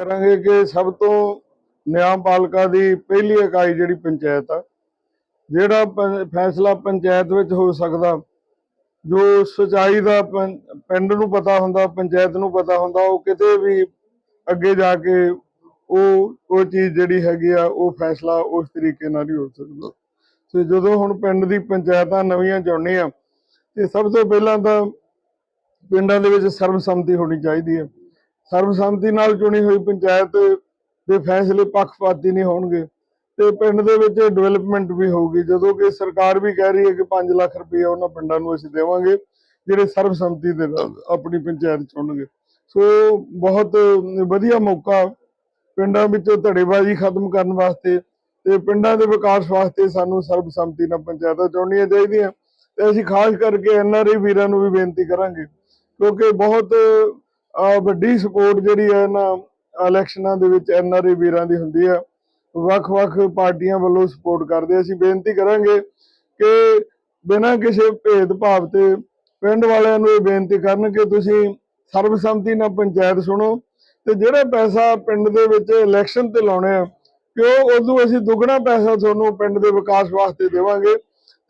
ਕਰਾਂਗੇ ਕਿ ਸਭ ਤੋਂ ਨਿਆਂਪਾਲਿਕਾ ਦੀ ਪਹਿਲੀ ਇਕਾਈ ਜਿਹੜੀ ਪੰਚਾਇਤ ਆ, ਜਿਹੜਾ ਫੈਸਲਾ ਪੰਚਾਇਤ ਵਿੱਚ ਹੋ ਸਕਦਾ, ਜੋ ਸਚਾਈ ਦਾ ਪਿੰਡ ਨੂੰ ਪਤਾ ਹੁੰਦਾ, ਪੰਚਾਇਤ ਨੂੰ ਪਤਾ ਹੁੰਦਾ, ਉਹ ਕਿਤੇ ਵੀ ਅੱਗੇ ਜਾ ਕੇ ਉਹ ਉਹ ਚੀਜ਼ ਜਿਹੜੀ ਹੈਗੀ ਆ, ਉਹ ਫੈਸਲਾ ਉਸ ਤਰੀਕੇ ਨਾਲ ਹੀ ਹੋ ਸਕਦਾ। ਤੇ ਜਦੋਂ ਹੁਣ ਪਿੰਡ ਦੀ ਪੰਚਾਇਤਾਂ ਨਵੀਆਂ ਚੁਣਨੀਆਂ, ਤੇ ਸਭ ਤੋਂ ਪਹਿਲਾਂ ਤਾਂ ਪਿੰਡਾਂ ਦੇ ਵਿੱਚ ਸਰਬਸੰਮਤੀ ਹੋਣੀ ਚਾਹੀਦੀ ਹੈ ਸਰਬਸੰਮਤੀ ਨਾਲ ਚੁਣੀ ਹੋਈ ਪੰਚਾਇਤ ਦੇ ਫੈਸਲੇ ਪੱਖਪਾਤੀ ਨਹੀਂ ਹੋਣਗੇ ਤੇ ਪਿੰਡ ਦੇ ਵਿੱਚ ਡਿਵੈਲਪਮੈਂਟ ਵੀ ਹੋਊਗੀ। ਜਦੋਂ ਕਿ ਸਰਕਾਰ ਵੀ ਕਹਿ ਰਹੀ ਹੈ ਕਿ 5 ਲੱਖ ਰੁਪਏ ਉਹਨਾਂ ਪਿੰਡਾਂ ਨੂੰ ਅਸੀਂ ਦੇਵਾਂਗੇ, ਜਿਹੜੇ ਸਰਬਸੰਮਤੀ ਦੇ ਨਾਲ ਆਪਣੀ ਪੰਚਾਇਤ ਚੁਣਨਗੇ। ਸੋ ਬਹੁਤ ਵਧੀਆ ਮੌਕਾ ਪਿੰਡਾਂ ਵਿੱਚੋਂ ਧੜੇਬਾਜ਼ੀ ਖਤਮ ਕਰਨ ਵਾਸਤੇ ਤੇ ਪਿੰਡਾਂ ਦੇ ਵਿਕਾਸ ਵਾਸਤੇ ਸਾਨੂੰ ਸਰਬਸੰਮਤੀ ਨਾਲ ਪੰਚਾਇਤਾਂ ਚੁਣਨੀਆਂ ਚਾਹੀਦੀਆਂ। ਤੇ ਅਸੀਂ ਖਾਸ ਕਰਕੇ ਐਨਆਰਆਈ ਵੀਰਾਂ ਨੂੰ ਵੀ ਬੇਨਤੀ ਕਰਾਂਗੇ, ਕਿਉਂਕਿ ਬਹੁਤ ਵੱਡੀ ਸਪੋਰਟ ਜਿਹੜੀ ਹੈ ਨਾ ਇਲੈਕਸ਼ਨਾਂ ਦੇ ਵਿੱਚ ਐਨਆਰਆਈ ਵੀਰਾਂ ਦੀ ਹੁੰਦੀ ਹੈ ਵੱਖ-ਵੱਖ ਪਾਰਟੀਆਂ ਵੱਲੋਂ ਸਪੋਰਟ ਕਰਦੇ ਅਸੀਂ ਬੇਨਤੀ ਕਰਾਂਗੇ ਕਿ ਬਿਨਾਂ ਕਿਸੇ ਭੇਦਭਾਵ ਤੇ ਪਿੰਡ ਵਾਲਿਆਂ ਨੂੰ ਇਹ ਬੇਨਤੀ ਕਰਨ ਕਿ ਤੁਸੀਂ ਸਰਬਸੰਮਤੀ ਨਾਲ ਪੰਚਾਇਤ ਸੁਣੋ ਤੇ ਜਿਹੜਾ ਪੈਸਾ ਪਿੰਡ ਦੇ ਵਿੱਚ ਇਲੈਕਸ਼ਨ ਤੇ ਲਾਉਣੇ ਆ ਕਿ ਉਹ ਉਦੋਂ ਅਸੀਂ ਦੁੱਗਣਾ ਪੈਸਾ ਤੁਹਾਨੂੰ ਪਿੰਡ ਦੇ ਵਿਕਾਸ ਵਾਸਤੇ ਦੇਵਾਂਗੇ।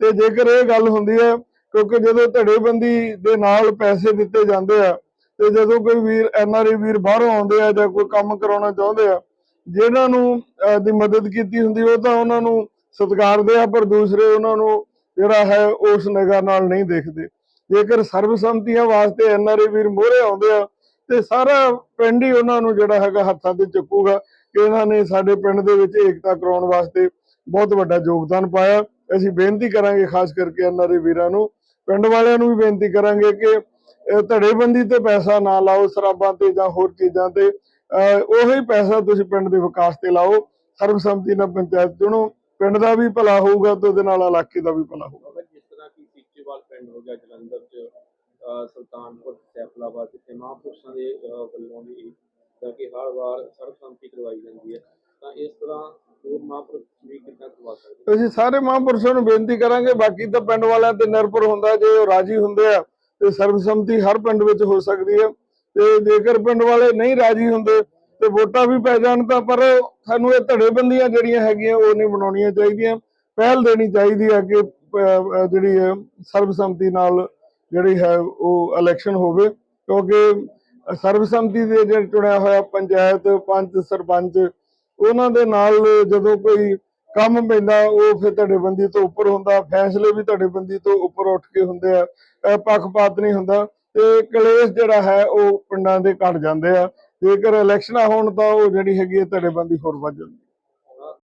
ਤੇ ਜੇਕਰ ਇਹ ਗੱਲ ਹੁੰਦੀ ਹੈ ਕਿਉਂਕਿ ਜਦੋਂ ਧੜੇਬੰਦੀ ਦੇ ਨਾਲ ਪੈਸੇ ਦਿੱਤੇ ਜਾਂਦੇ ਆ ਤੇ ਜਦੋਂ ਕੋਈ ਵੀਰ ਐਨਆਰਆਈ ਵੀਰ ਬਾਹਰੋਂ ਆਉਂਦੇ ਆ ਜਾਂ ਕੋਈ ਕੰਮ ਕਰਾਉਣਾ ਚਾਹੁੰਦੇ ਆ ਜਿਨ੍ਹਾਂ ਨੂੰ ਦੀ ਮਦਦ ਕੀਤੀ ਹੁੰਦੀ, ਉਹ ਤਾਂ ਉਹਨਾਂ ਨੂੰ ਸਤਿਕਾਰਦੇ ਆ, ਪਰ ਦੂਸਰੇ ਉਹਨਾਂ ਨੂੰ ਜਿਹੜਾ ਹੈ, ਉਸ ਨਿਗਾਹ ਨਾਲ ਨਹੀਂ ਦੇਖਦੇ। ਜੇਕਰ ਸਰਬਸੰਮਤੀਆਂ ਵਾਸਤੇ ਐਨਆਰਆਈ ਵੀਰ ਮੋਹਰੇ ਆਉਂਦੇ ਆ, ਤੇ ਸਾਰਾ ਪਿੰਡ ਹੀ ਉਹਨਾਂ ਨੂੰ ਜਿਹੜਾ ਹੈਗਾ ਹੱਥਾਂ ਤੇ ਚੱਕੂਗਾ ਕਿ ਇਹਨਾਂ ਨੇ ਸਾਡੇ ਪਿੰਡ ਦੇ ਵਿੱਚ ਏਕਤਾ ਕਰਾਉਣ ਵਾਸਤੇ ਬਹੁਤ ਵੱਡਾ ਯੋਗਦਾਨ ਪਾਇਆ। ਅਸੀਂ ਬੇਨਤੀ ਕਰਾਂਗੇ, ਖਾਸ ਕਰਕੇ ਐਨਆਰਆਈ ਵੀਰਾਂ ਨੂੰ। ਪਿੰਡ ਵਾਲਿਆਂ ਨੂੰ ਵੀ ਬੇਨਤੀ ਕਰਾਂਗੇ ਕਿ ਧੜੇਬੰਦੀ ਤੇ ਪੈਸਾ ਨਾ ਲਾਓ ਸ਼ਰਾਬਾਂ ਤੇ ਜਾਂ ਹੋਰ ਚੀਜ਼ਾਂ ਤੇ ਉਹੀ ਪੈਸਾ ਤੁਸੀਂ ਪਿੰਡ ਦੇ ਵਿਕਾਸ ਤੇ ਲਾਓ ਸਰਬਸੰਮਤੀ ਨਾਲ ਪੰਚਾਇਤ ਚੁਣੋ ਪਿੰਡ ਦਾ ਵੀ ਭਲਾ ਹੋਊਗਾ ਤੇ ਉਹਦੇ ਨਾਲ ਇਲਾਕੇ ਦਾ ਵੀ ਭਲਾ ਹੋਊਗਾ। ਅਗਰ ਜਿਸ ਤਰ੍ਹਾਂ ਕਿ ਸੀਚੇਵਾਲ ਪਿੰਡ ਹੋ ਗਿਆ ਜਲੰਧਰ ਚ ਅਹ ਸੁਲਤਾਨਪੁਰ ਸੈਫਲਾਬਾਦ ਜਿੱਥੇ ਮਹਾਂਪੁਰਸ਼ਾਂ ਦੇ ਵੱਲੋਂ ਵੀ ਤਾਂ ਕਿ ਹਰ ਵਾਰ ਸਰਬਸੰਮਤੀ ਕਰਵਾਈ ਜਾਂਦੀ ਹੈ ਤਾਂ ਇਸ ਤਰ੍ਹਾਂ ਹੋਰ ਮਹਾਂਪੁਰਸ਼ ਵੀ ਕਿੱਦਾਂ ਕਰਵਾ ਸਕਦੇ ਅਸੀਂ ਸਾਰੇ ਮਹਾਂਪੁਰਸ਼ਾਂ ਨੂੰ ਬੇਨਤੀ ਕਰਾਂਗੇ ਬਾਕੀ ਤਾਂ ਪਿੰਡ ਵਾਲਿਆਂ ਤੇ ਨਿਰਭਰ ਹੁੰਦਾ ਜੇ ਉਹ ਰਾਜੀ ਹੁੰਦੇ ਆ ਤੇ ਸਰਬਸੰਮਤੀ ਹਰ ਪਿੰਡ ਵਿੱਚ ਹੋ ਸਕਦੀ ਹੈ। ਤੇ ਜੇਕਰ ਪਿੰਡ ਵਾਲੇ ਨਹੀਂ ਰਾਜੀ ਹੁੰਦੇ, ਤੇ ਵੋਟਾਂ ਵੀ ਪੈ ਜਾਣ ਤਾਂ ਪਰ ਸਾਨੂੰ ਇਹ ਧੜੇਬੰਦੀਆਂ ਜਿਹੜੀਆਂ ਹੈਗੀਆਂ, ਉਹ ਨਹੀਂ ਬਣਾਉਣੀਆਂ ਚਾਹੀਦੀਆਂ। ਪਹਿਲ ਦੇਣੀ ਚਾਹੀਦੀ ਹੈ ਕਿ ਜਿਹੜੀ ਹੈ, ਸਰਬਸੰਮਤੀ ਨਾਲ ਜਿਹੜੀ ਹੈ, ਉਹ ਇਲੈਕਸ਼ਨ ਹੋਵੇ। ਕਿਉਂਕਿ ਸਰਬਸੰਮਤੀ ਦੇ ਜਿਹੜੇ ਚੁਣਿਆ ਹੋਇਆ ਪੰਚਾਇਤ, ਪੰਚ, ਸਰਪੰਚ, ਉਹਨਾਂ ਦੇ ਨਾਲ ਜਦੋਂ ਕੋਈ ਕੰਮ ਪੈਂਦਾ, ਉਹ ਫਿਰ ਧੜੇਬੰਦੀ ਤੋਂ ਉੱਪਰ ਹੁੰਦਾ, ਫੈਸਲੇ ਵੀ ਧੜੇਬੰਦੀ ਤੋਂ ਉੱਪਰ ਉੱਠ ਕੇ ਹੁੰਦੇ ਆ ਪੱਖਪਾਤ ਨਹੀਂ ਹੁੰਦਾ, ਤੇ ਕਲੇਸ਼ ਜਿਹੜਾ ਹੈ ਉਹ ਪਿੰਡਾਂ ਦੇ ਘਟ ਜਾਂਦੇ ਆ, ਜੇਕਰ ਇਲੈਕਸ਼ਨਾਂ ਹੋਣ ਤਾਂ ਉਹ ਜਿਹੜੀ ਹੈਗੀ ਹੈ ਧੜੇਬੰਦੀ ਹੋਰ ਵੱਧ ਜਾਂਦੀ। ਹੈ